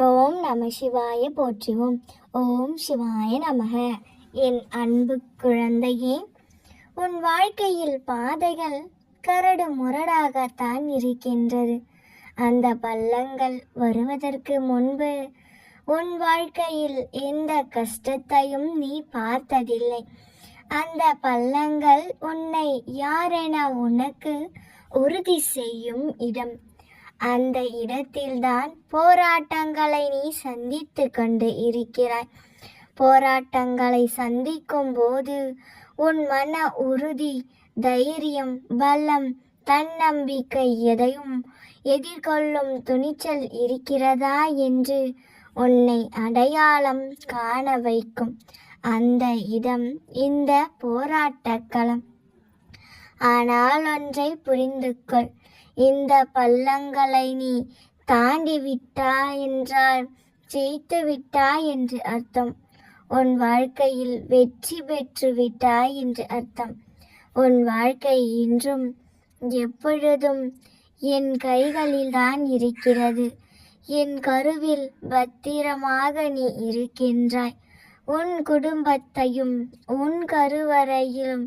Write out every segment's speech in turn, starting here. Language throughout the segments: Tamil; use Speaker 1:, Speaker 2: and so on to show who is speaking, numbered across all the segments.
Speaker 1: ஓம் நம சிவாய போற்றுவோம். ஓம் சிவாய நமக. என் அன்பு குழந்தையே உன் வாழ்க்கையில் பாதைகள் கரடு முரடாகத்தான் இருக்கின்றது. அந்த பள்ளங்கள் வருவதற்கு முன்பு உன் வாழ்க்கையில் எந்த கஷ்டத்தையும் நீ பார்த்ததில்லை. அந்த பள்ளங்கள் உன்னை யாரென உனக்கு உறுதி செய்யும் இடம். அந்த இடத்தில்தான் போராட்டங்களை நீ சந்தித்து கொண்டு இருக்கிறாய். போராட்டங்களை சந்திக்கும் போது உன் மன உறுதி தைரியம் பலம் தன்னம்பிக்கை எதையும் எதிர்கொள்ளும் துணிச்சல் இருக்கிறதா என்று உன்னை அடையாளம் காண வைக்கும். அந்த இடம் இந்த போராட்டக்களம் ஆனால் ஒன்றை புரிந்து கொள் இந்த பள்ளங்களை நீ தாண்டி விட்டாய் என்றால் ஜெயித்து விட்டாய் என்று அர்த்தம். உன் வாழ்க்கையில் வெற்றி பெற்று விட்டாய் என்று அர்த்தம். உன் வாழ்க்கை இன்றும் எப்பொழுதும் என் கைகளில்தான் இருக்கிறது. என் கருவில் பத்திரமாக நீ இருக்கின்றாய். உன் குடும்பத்தையும் உன் கருவறையிலும்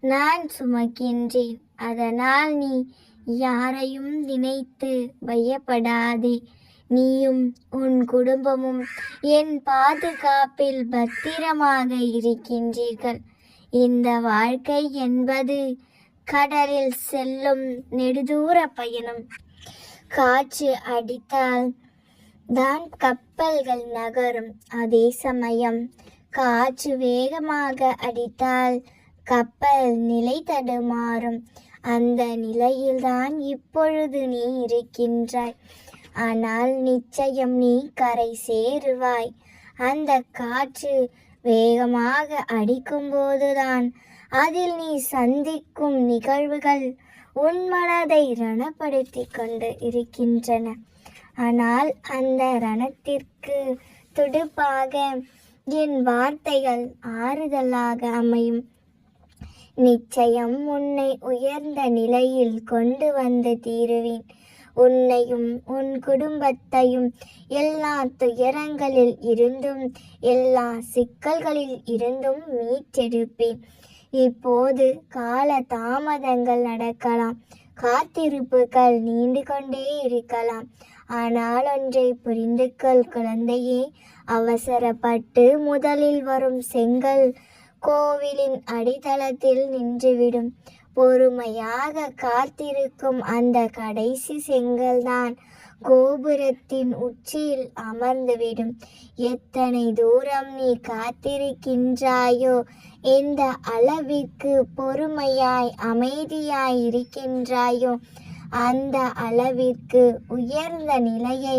Speaker 1: நான் சுமக்கின்றேன். அதனால் நீ யாரையும் நினைத்து பயப்படாதே. நீயும் உன் குடும்பமும் என் பாதுகாப்பில் பத்திரமாக இருக்கின்றீர்கள். இந்த வாழ்க்கை என்பது கடலில் செல்லும் நெடுதூர பயணம். காற்று அடித்தால் தான் கப்பல்கள் நகரும். அதே சமயம் காற்று வேகமாக அடித்தால் கப்பல் நிலை தடுமாறும். அந்த நிலையில்தான் இப்பொழுது நீ இருக்கின்றாய். ஆனால் நிச்சயம் நீ கரை சேருவாய். அந்த காற்று வேகமாக அடிக்கும்போதுதான் அதில் நீ சந்திக்கும் நிகழ்வுகள் உன் மனதை ரணப்படுத்தி கொண்டு இருக்கின்றன. ஆனால் அந்த ரணத்திற்கு துடுப்பாக என் வார்த்தைகள் ஆறுதலாக அமையும். நிச்சயம் உன்னை உயர்ந்த நிலையில் கொண்டு வந்து தீருவேன். உன்னையும் உன் குடும்பத்தையும் எல்லா துயரங்களில் இருந்தும் எல்லா சிக்கல்களில் இருந்தும் மீட்டெடுப்பேன். இப்போது கால தாமதங்கள் நடக்கலாம் காத்திருப்புகள் நீண்டு கொண்டே இருக்கலாம். ஆனால் ஒன்றை புரிந்துக்கொள் குழந்தையே அவசரப்பட்டு முதலில் வரும் செங்கல் கோவிலின் அடித்தளத்தில் நின்றுவிடும். பொறுமையாக காத்திருக்கும் அந்த கடைசி செங்கல்தான் கோபுரத்தின் உச்சியில் அமர்ந்துவிடும். எத்தனை தூரம் நீ காத்திருக்கின்றாயோ எந்த அளவிற்கு பொறுமையாய் அமைதியாய் இருக்கின்றாயோ அந்த அளவிற்கு உயர்ந்த நிலையை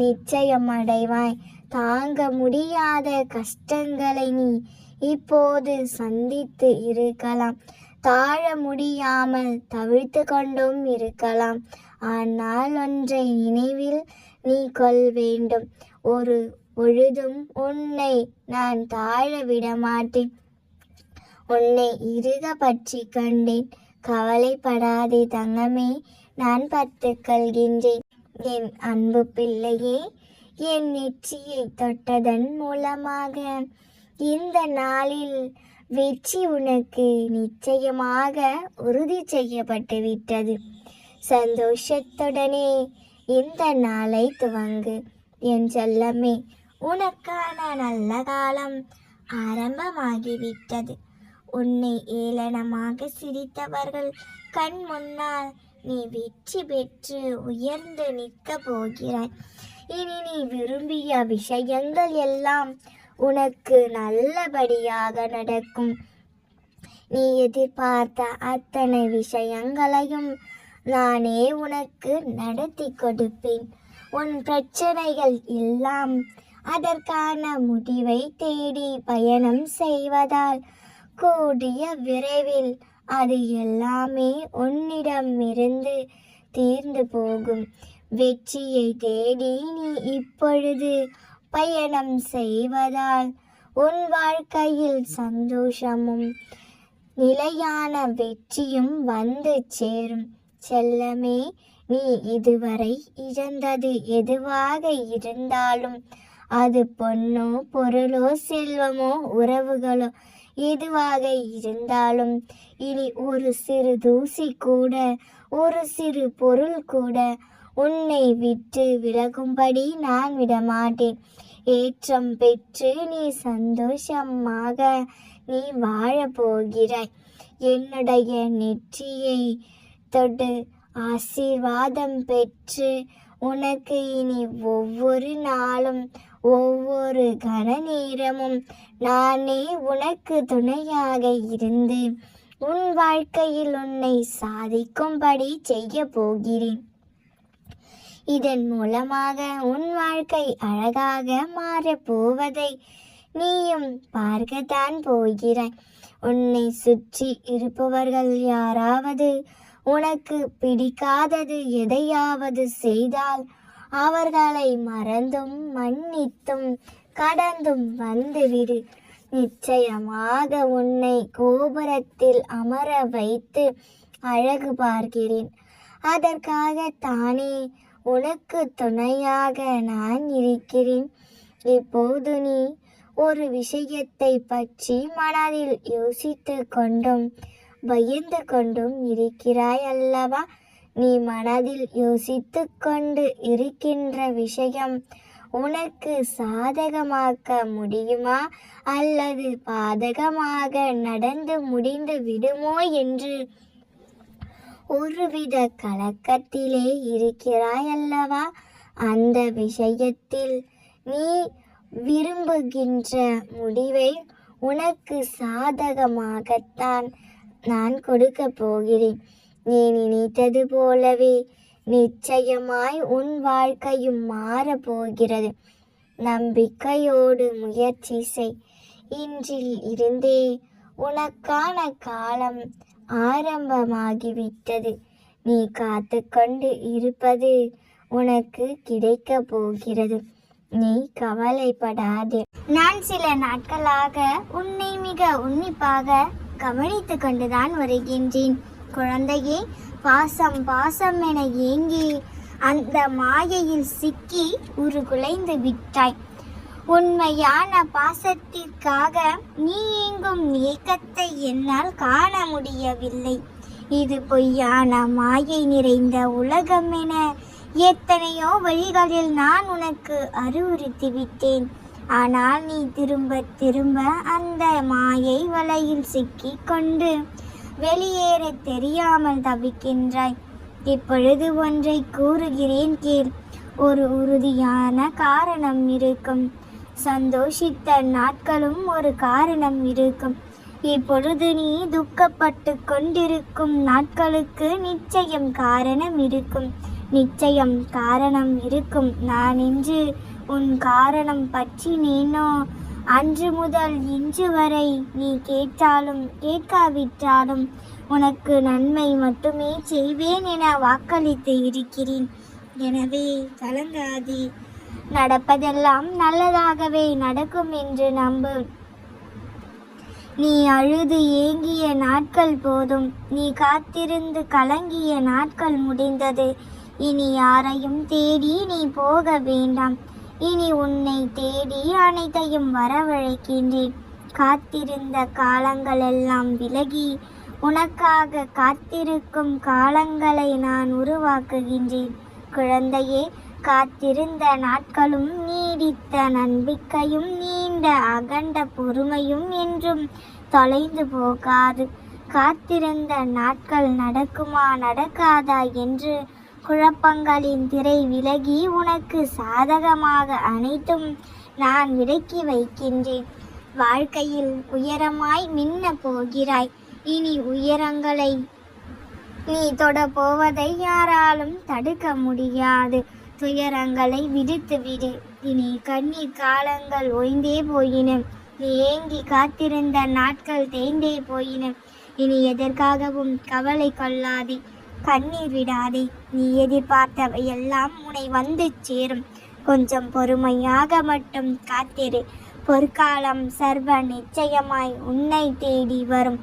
Speaker 1: நிச்சயம் அடைவாய் தாங்க முடியாத கஷ்டங்களை நீ இப்போது சந்தித்து இருக்கலாம். தாழ முடியாமல் தவிழ்த்து கொண்டும் இருக்கலாம். ஆனால் ஒன்றை நினைவில் நீ கொள் வேண்டும். ஒரு பொழுதும் உன்னை நான் தாழ விட மாட்டேன். உன்னை இறுக பற்றி கொண்டேன். கவலைப்படாதே தங்கமே நான் பத்து கொள்கின்றேன். என் அன்பு பிள்ளையே என் நெற்றியை தொட்டதன் மூலமாக இந்த நாளில் வெற்றி உனக்கு நிச்சயமாக உறுதி செய்யப்பட்டு விட்டது. சந்தோஷத்துடனே இந்த நாளை துவங்கு. என் செல்லமே உனக்கான நல்ல காலம் ஆரம்பமாகிவிட்டது. உன்னை ஏளனமாக சிரித்தவர்கள் கண் முன்னால் நீ வெற்றி பெற்று உயர்ந்து நிற்கப் போகிறாய். இனி நீ விரும்பிய விஷயங்கள் எல்லாம் உனக்கு நல்லபடியாக நடக்கும். நீ எதிர்பார்த்த அத்தனை விஷயங்களையும் நானே உனக்கு நடத்தி கொடுப்பேன். உன் பிரச்சனைகள் எல்லாம் அதற்கான முடிவை தேடி பயணம் செய்வதால் கூடிய விரைவில் அது எல்லாமே உன்னிடமிருந்து தீர்ந்து போகும். வெற்றியை தேடி நீ இப்பொழுது பயணம் செய்வதால் உன் வாழ்க்கையில் சந்தோஷமும் நிலையான வெற்றியும் வந்து சேரும். செல்லமே நீ இதுவரை இழந்தது எதுவாக இருந்தாலும் அது பொண்ணோ பொருளோ செல்வமோ உறவுகளோ எதுவாக இருந்தாலும் இனி ஒரு சிறு தூசி கூட ஒரு சிறு பொருள் கூட உன்னை விட்டு விலகும்படி நான் விடமாட்டேன். ஏற்றம் பெற்று நீ சந்தோஷமாக நீ வாழப் போகிறாய் என்னுடைய நெற்றியை தொடு ஆசீர்வாதம் பெற்று உனக்கு இனி ஒவ்வொரு நாளும் ஒவ்வொரு கன நேரமும் நானே உனக்கு துணையாக இருந்து உன் வாழ்க்கையில் உன்னை சாதிக்கும்படி செய்ய போகிறேன் இதன் மூலமாக உன் வாழ்க்கை அழகாக மாறப்போவதை நீயும் பார்க்கத்தான் போகிறாய். உன்னை சுற்றி இருப்பவர்கள் யாராவது உனக்கு பிடிக்காதது எதையாவது செய்தால் அவர்களை மறந்தும் மன்னித்தும் கடந்தும் வந்துவிடு. நிச்சயமாக உன்னை கோபுரத்தில் அமர வைத்து அழகு பார்க்கிறேன். அதற்காக தானே உனக்கு துணையாக நான் இருக்கிறேன். இப்போது நீ ஒரு விஷயத்தை பற்றி மனதில் யோசித்து கொண்டும் பயந்து கொண்டும் இருக்கிறாய் அல்லவா? நீ மனதில் யோசித்து கொண்டு இருக்கின்ற விஷயம் உனக்கு சாதகமாக்க முடியுமா? அல்லது பாதகமாக நடந்து முடிந்து விடுமோ என்று ஒருவித கலக்கத்திலே இருக்கிறாய் அல்லவா அந்த விஷயத்தில் நீ விரும்புகின்ற முடிவை உனக்கு சாதகமாகத்தான் நான் கொடுக்க போகிறேன். நீ நினைத்தது போலவே நிச்சயமாய் உன் வாழ்க்கையும் மாறப்போகிறது நம்பிக்கையோடு முயற்சி செய். இன்றில் இருந்தே உனக்கான காலம் ஆரம்பமாகிவிட்டது. நீ காத்து கொண்டு இருப்பது உனக்கு கிடைக்க போகிறது. நீ கவலைப்படாதே. நான் சில நாட்களாக உன்னை மிக உன்னிப்பாக கவனித்து கொண்டுதான் வருகின்றேன். குழந்தையே பாசம் பாசம் என ஏங்கி அந்த மாயையில் சிக்கி உருகுலைந்து விட்டாய். உண்மையான பாசத்திற்காக நீ எங்கும் ஏக்கத்தை என்னால் காண முடியவில்லை. இது பொய்யான மாயை நிறைந்த உலகம் என எத்தனையோ வழிகளில் நான் உனக்கு அறிவுறுத்தி விட்டேன். ஆனால் நீ திரும்ப திரும்ப அந்த மாயை வலையில் சிக்கிக் கொண்டு வெளியேற தெரியாமல் தவிக்கின்றாய். இப்பொழுது ஒன்றை கூறுகிறேன் கேள். ஒரு உறுதியான காரணம் இருக்கும். சந்தோஷித்த நாட்களும் ஒரு காரணம் இருக்கும். இப்பொழுது நீ துக்கப்பட்டு கொண்டிருக்கும் நாட்களுக்கு நிச்சயம் காரணம் இருக்கும். நிச்சயம் காரணம் இருக்கும். நான் இன்று உன் காரணம் பற்றி நீனோ அன்று முதல் இன்று வரை நீ கேட்டாலும் கேட்காவிட்டாலும் உனக்கு நன்மை மட்டுமே செய்வேன் என வாக்களித்து இருக்கிறேன். எனவே கலங்காதே. நடப்பதெல்லாம் நல்லதாகவே நடக்கும் என்று நம்பு. நீ அழுது ஏங்கிய நாட்கள் போதும். நீ காத்திருந்து கலங்கிய நாட்கள் முடிந்தது. இனி யாரையும் தேடி நீ போக வேண்டாம். இனி உன்னை தேடி அனைத்தையும் வரவழைக்கின்றேன். காத்திருந்த காலங்களெல்லாம் விலகி உனக்காக காத்திருக்கும் காலங்களை நான் உருவாக்குகின்றேன். குழந்தையே காத்திருந்த நாட்களும் நீடித்த நம்பிக்கையும் நீண்ட அகண்ட பொறுமையும் என்றும் தொலைந்து போகாது. காத்திருந்த நாட்கள் நடக்குமா நடக்காதா என்று குழப்பங்களின் திரை விலகி உனக்கு சாதகமாக அனைத்தும் நான் விலக்கி வைக்கின்றேன். வாழ்க்கையில் உயரமாய் மின்ன போகிறாய். இனி உயரங்களை நீ தொட போவதை யாராலும் தடுக்க முடியாது. துயரங்களை விடுத்து விடு. இனி கண்ணீர் காலங்கள் ஓய்ந்தே போயின. நீ ஏங்கி காத்திருந்த நாட்கள் தேய்ந்தே போயின. இனி எதற்காகவும் கவலை கொள்ளாதே. கண்ணீர் விடாதே. நீ எதிர்பார்த்தவை எல்லாம் உன்னை வந்து சேரும். கொஞ்சம் பொறுமையாக மட்டும் காத்திரு. பொற்காலம் சர்வ நிச்சயமாய் உன்னை தேடி வரும்.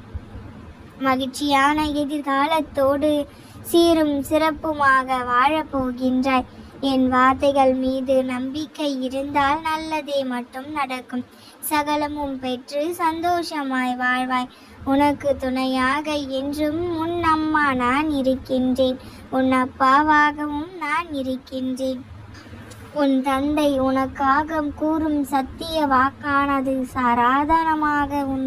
Speaker 1: மகிழ்ச்சியான எதிர்காலத்தோடு சீரும் சிறப்புமாக வாழப்போகின்றாய். என் வார்த்தைகள் மீது நம்பிக்கை இருந்தால் நல்லதே மட்டும் நடக்கும். சகலமும் பெற்று சந்தோஷமாய் வாழ்வாய். உனக்கு துணையாக என்றும் உன் அம்மா நான் இருக்கின்றேன். உன் அப்பாவாகவும் நான் இருக்கின்றேன். உன் தந்தை உனக்காக கூறும் சத்திய வாக்கானது சாராதாரணமாக உன்